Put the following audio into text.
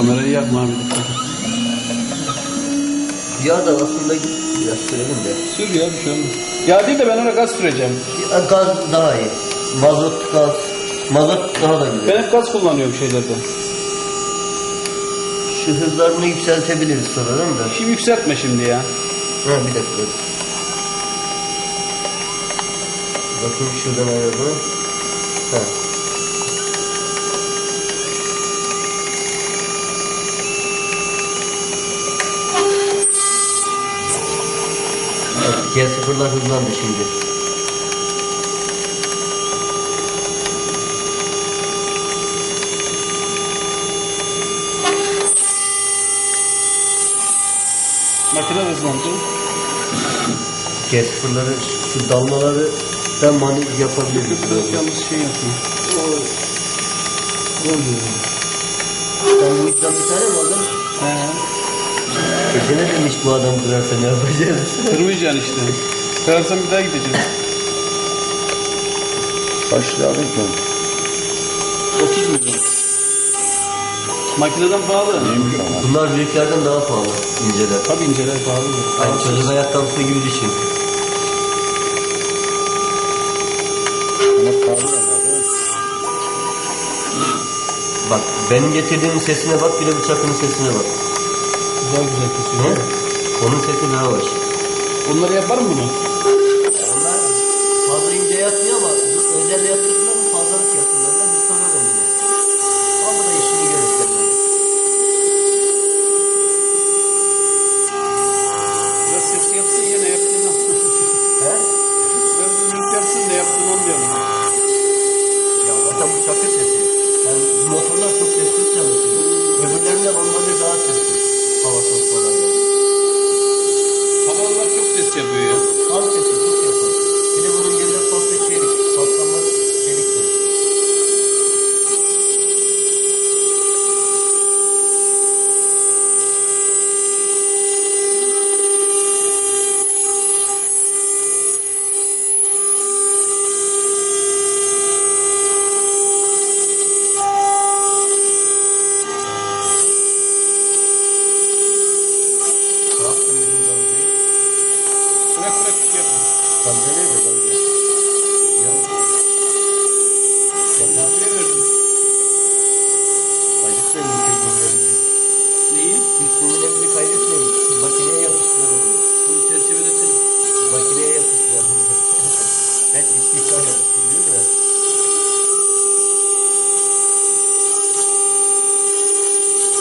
Kamerayı yakma abi dikkat et. Yağ da aslında biraz sürelim de. Sür ya bir şey olmaz. Ya değil de ben ona gaz süreceğim. Ya, Gaz daha iyi. Mazot gaz. Mazot daha da güzel. Ben hep gaz kullanıyorum şeylerde. Şu hızlarını yükseltebiliriz sonradan da. Şimdi yükseltme şimdi ya. Ha bir dakika. Bakayım şuradan ayarını. Ha. G0'lar hızlandı şimdi. Makine hızlandı. G0'ları şu dalmaları da mani yapabiliriz. Biraz yalnız şey yapıyor. Ben bu bir tane mi. Gece ne demiş bu adam kırarsa ne yapacağız? Kırmayacaksın işte. Kırarsan bir daha gideceğiz. Kaç lira aldın ki? 30 milyon. Makineden pahalı. İyiymiş ama. Bunlar büyüklerden daha pahalı inceler. Tabii inceler pahalıdır. Aynı çocuk ayakkabısı gibi düşün. Ama pahalı onlar değil mi? Bak benim getirdiğimin sesine bak bir de bıçakın sesine bak. Daha güzel He? kesiyor. Onun sesi daha hoş. Onları yapar mı bunu? Onlar fazla ince yapmıyor ama özel yaptırdılar Thank you.